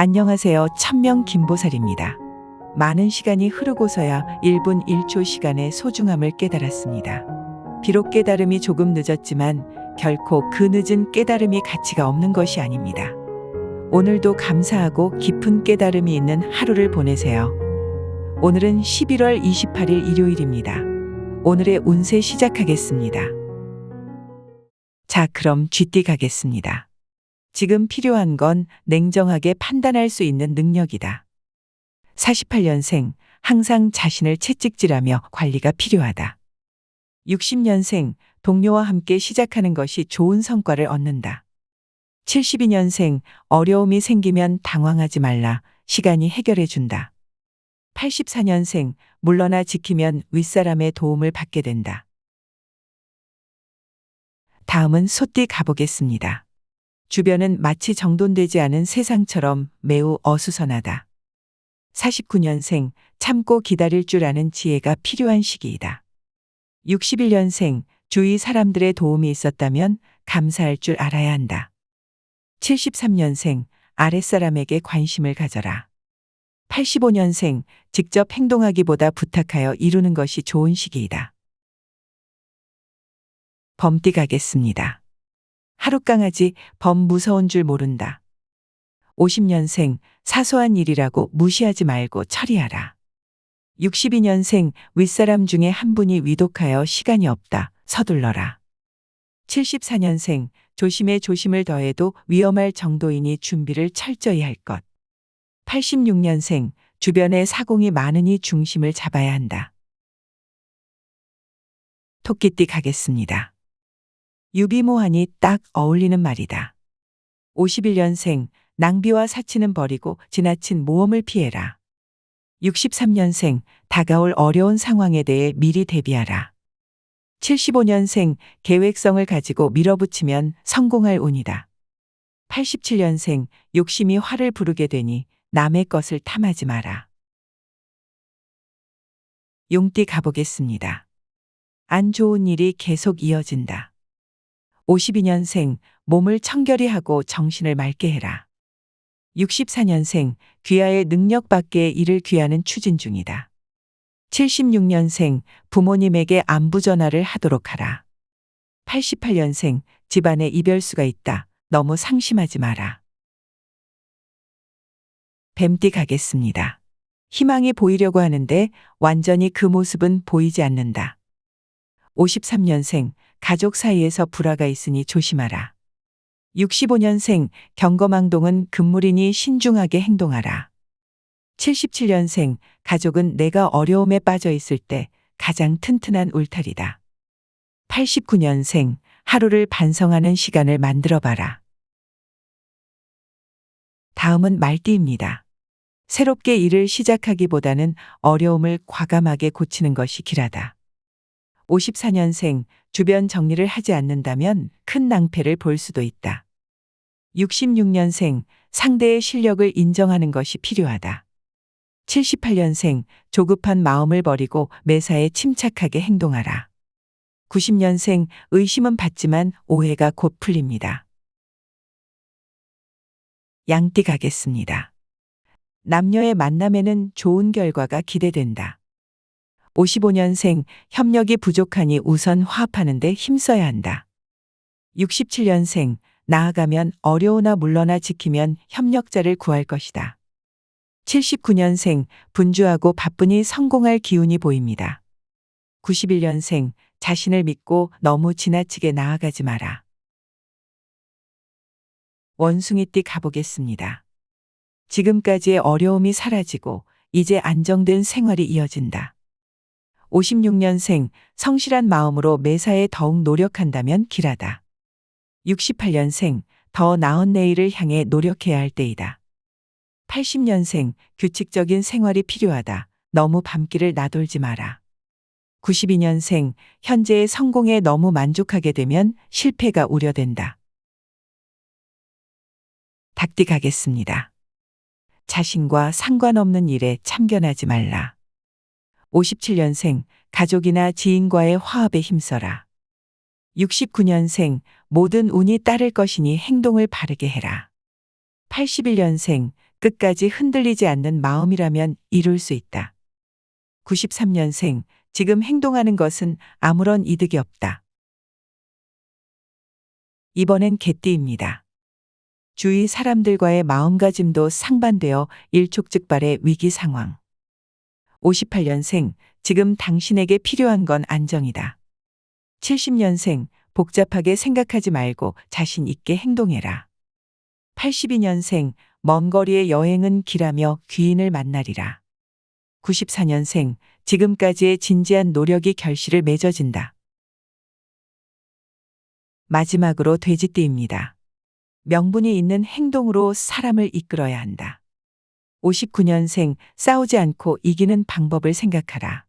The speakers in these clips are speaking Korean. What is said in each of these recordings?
안녕하세요. 천명 김보살입니다. 많은 시간이 흐르고서야 1분 1초 시간의 소중함을 깨달았습니다. 비록 깨달음이 조금 늦었지만 결코 그 늦은 깨달음이 가치가 없는 것이 아닙니다. 오늘도 감사하고 깊은 깨달음이 있는 하루를 보내세요. 오늘은 11월 28일 일요일입니다. 오늘의 운세 시작하겠습니다. 자, 그럼 쥐띠 가겠습니다. 지금 필요한 건 냉정하게 판단할 수 있는 능력이다. 48년생, 항상 자신을 채찍질하며 관리가 필요하다. 60년생, 동료와 함께 시작하는 것이 좋은 성과를 얻는다. 72년생, 어려움이 생기면 당황하지 말라. 시간이 해결해 준다. 84년생, 물러나 지키면 윗사람의 도움을 받게 된다. 다음은 소띠 가보겠습니다. 주변은 마치 정돈되지 않은 세상처럼 매우 어수선하다. 49년생, 참고 기다릴 줄 아는 지혜가 필요한 시기이다. 61년생, 주위 사람들의 도움이 있었다면 감사할 줄 알아야 한다. 73년생, 아랫사람에게 관심을 가져라. 85년생, 직접 행동하기보다 부탁하여 이루는 것이 좋은 시기이다. 범띠 가겠습니다. 하룻강아지 범 무서운 줄 모른다. 50년생 사소한 일이라고 무시하지 말고 처리하라. 62년생 윗사람 중에 한 분이 위독하여 시간이 없다. 서둘러라. 74년생 조심에 조심을 더해도 위험할 정도이니 준비를 철저히 할 것. 86년생 주변에 사공이 많으니 중심을 잡아야 한다. 토끼띠 가겠습니다. 유비모하니 딱 어울리는 말이다. 51년생 낭비와 사치는 버리고 지나친 모험을 피해라. 63년생 다가올 어려운 상황에 대해 미리 대비하라. 75년생 계획성을 가지고 밀어붙이면 성공할 운이다. 87년생 욕심이 화를 부르게 되니 남의 것을 탐하지 마라. 용띠 가보겠습니다. 안 좋은 일이 계속 이어진다. 52년생 몸을 청결히 하고 정신을 맑게 해라. 64년생 귀하의 능력 밖의 일을 귀하는 추진 중이다. 76년생 부모님에게 안부 전화를 하도록 하라. 88년생 집안에 이별수가 있다. 너무 상심하지 마라. 뱀띠 가겠습니다. 희망이 보이려고 하는데 완전히 그 모습은 보이지 않는다. 53년생 가족 사이에서 불화가 있으니 조심하라. 65년생 경거망동은 금물이니 신중하게 행동하라. 77년생 가족은 내가 어려움에 빠져 있을 때 가장 튼튼한 울타리다. 89년생 하루를 반성하는 시간을 만들어 봐라. 다음은 말띠입니다. 새롭게 일을 시작하기보다는 어려움을 과감하게 고치는 것이 길하다. 54년생 주변 정리를 하지 않는다면 큰 낭패를 볼 수도 있다. 66년생 상대의 실력을 인정하는 것이 필요하다. 78년생 조급한 마음을 버리고 매사에 침착하게 행동하라. 90년생 의심은 받지만 오해가 곧 풀립니다. 양띠 가겠습니다. 남녀의 만남에는 좋은 결과가 기대된다. 55년생 협력이 부족하니 우선 화합하는 데 힘써야 한다. 67년생 나아가면 어려우나 물러나 지키면 협력자를 구할 것이다. 79년생 분주하고 바쁘니 성공할 기운이 보입니다. 91년생 자신을 믿고 너무 지나치게 나아가지 마라. 원숭이띠 가보겠습니다. 지금까지의 어려움이 사라지고 이제 안정된 생활이 이어진다. 56년생 성실한 마음으로 매사에 더욱 노력한다면 길하다. 68년생 더 나은 내일을 향해 노력해야 할 때이다. 80년생 규칙적인 생활이 필요하다. 너무 밤길을 나돌지 마라. 92년생 현재의 성공에 너무 만족하게 되면 실패가 우려된다. 닭띠 가겠습니다. 자신과 상관없는 일에 참견하지 말라. 57년생 가족이나 지인과의 화합에 힘써라. 69년생 모든 운이 따를 것이니 행동을 바르게 해라. 81년생 끝까지 흔들리지 않는 마음이라면 이룰 수 있다. 93년생, 지금 행동하는 것은 아무런 이득이 없다. 이번엔 개띠입니다. 주위 사람들과의 마음가짐도 상반되어 일촉즉발의 위기 상황. 58년생, 지금 당신에게 필요한 건 안정이다. 70년생, 복잡하게 생각하지 말고 자신 있게 행동해라. 82년생, 먼 거리의 여행은 길하며 귀인을 만나리라. 94년생, 지금까지의 진지한 노력이 결실을 맺어진다. 마지막으로 돼지띠입니다. 명분이 있는 행동으로 사람을 이끌어야 한다. 59년생, 싸우지 않고 이기는 방법을 생각하라.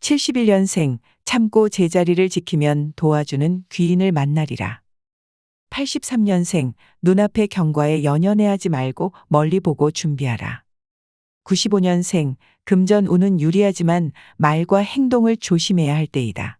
71년생, 참고 제자리를 지키면 도와주는 귀인을 만나리라. 83년생, 눈앞의 경과에 연연해하지 말고 멀리 보고 준비하라. 95년생, 금전 운은 유리하지만 말과 행동을 조심해야 할 때이다.